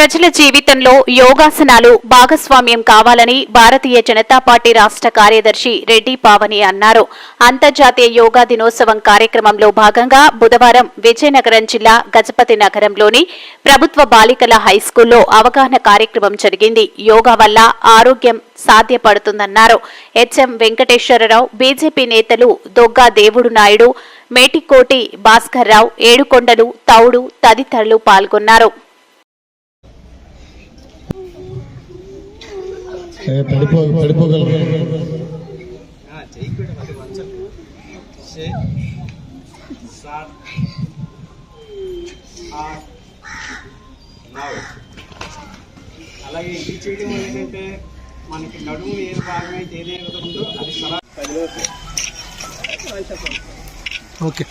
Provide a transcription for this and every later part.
ప్రజల జీవితంలో యోగాసనాలు భాగస్వామ్యం కావాలని భారతీయ జనతా పార్టీ రాష్ట్ర కార్యదర్శి రెడ్డి పావని అన్నారు. అంతర్జాతీయ యోగా దినోత్సవం కార్యక్రమంలో భాగంగా బుధవారం విజయనగరం జిల్లా గజపతి నగరంలోని ప్రభుత్వ బాలికల హైస్కూల్లో అవగాహన కార్యక్రమం జరిగింది. యోగా వల్ల ఆరోగ్యం సాధ్యపడుతుందన్నారు. హెచ్ఎం వెంకటేశ్వరరావు బీజేపీ నేతలు దొగ్గా దేవుడు నాయుడు మేటికోటి భాస్కర్రావు ఏడుకొండలు తౌడు తదితరులు పాల్గొన్నారు. పడిపో పడిపోగలరు అలాగే ఇది చేయడం వల్ల ఏంటంటే మనకి నడుము ఏ భాగం అయితే ఏదైతే ఉందో అది సరా పదిలోకి ఓకే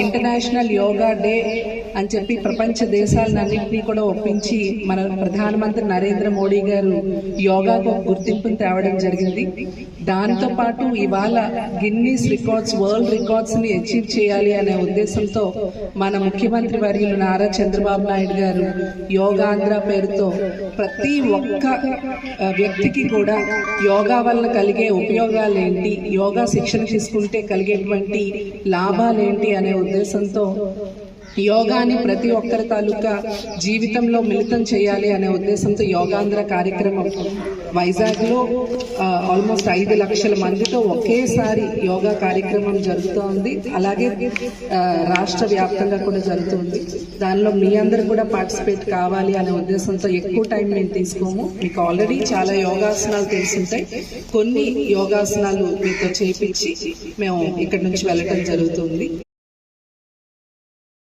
ఇంటర్నేషనల్ యోగా డే. అని చెప్పి ప్రపంచ దేశాలన్నింటినీ కూడా ఒప్పించి మన ప్రధానమంత్రి నరేంద్ర మోడీ గారు యోగాకు గుర్తింపును తేవడం జరిగింది. దాంతో పాటు ఇవాళ గిన్నీస్ రికార్డ్స్ వరల్డ్ రికార్డ్స్ని అచీవ్ చేయాలి అనే ఉద్దేశంతో మన ముఖ్యమంత్రి వర్యులు నారా చంద్రబాబు నాయుడు గారు యోగాంధ్ర పేరుతో ప్రతి ఒక్క వ్యక్తికి కూడా యోగా వల్ల కలిగే ఉపయోగాలు ఏంటి యోగా శిక్షణ తీసుకుంటే కలిగేటువంటి లాభాలేంటి అనే ఉద్దేశంతో యోగాని ప్రతి ఒక్కరి తాలూకా జీవితంలో మిళితం చేయాలి అనే ఉద్దేశంతో యోగాంధ్ర కార్యక్రమం వైజాగ్లో ఆల్మోస్ట్ ఐదు లక్షల మందితో ఒకేసారి యోగా కార్యక్రమం జరుగుతోంది. అలాగే రాష్ట్ర వ్యాప్తంగా కూడా జరుగుతుంది. దానిలో మీ అందరు కూడా పార్టిసిపేట్ కావాలి అనే ఉద్దేశంతో ఎక్కువ టైం మేము తీసుకోము. మీకు ఆల్రెడీ చాలా యోగాసనాలు తెలుసుంటాయి. కొన్ని యోగాసనాలు మీతో చేపించి మేము ఇక్కడ నుంచి వెళ్ళటం జరుగుతుంది.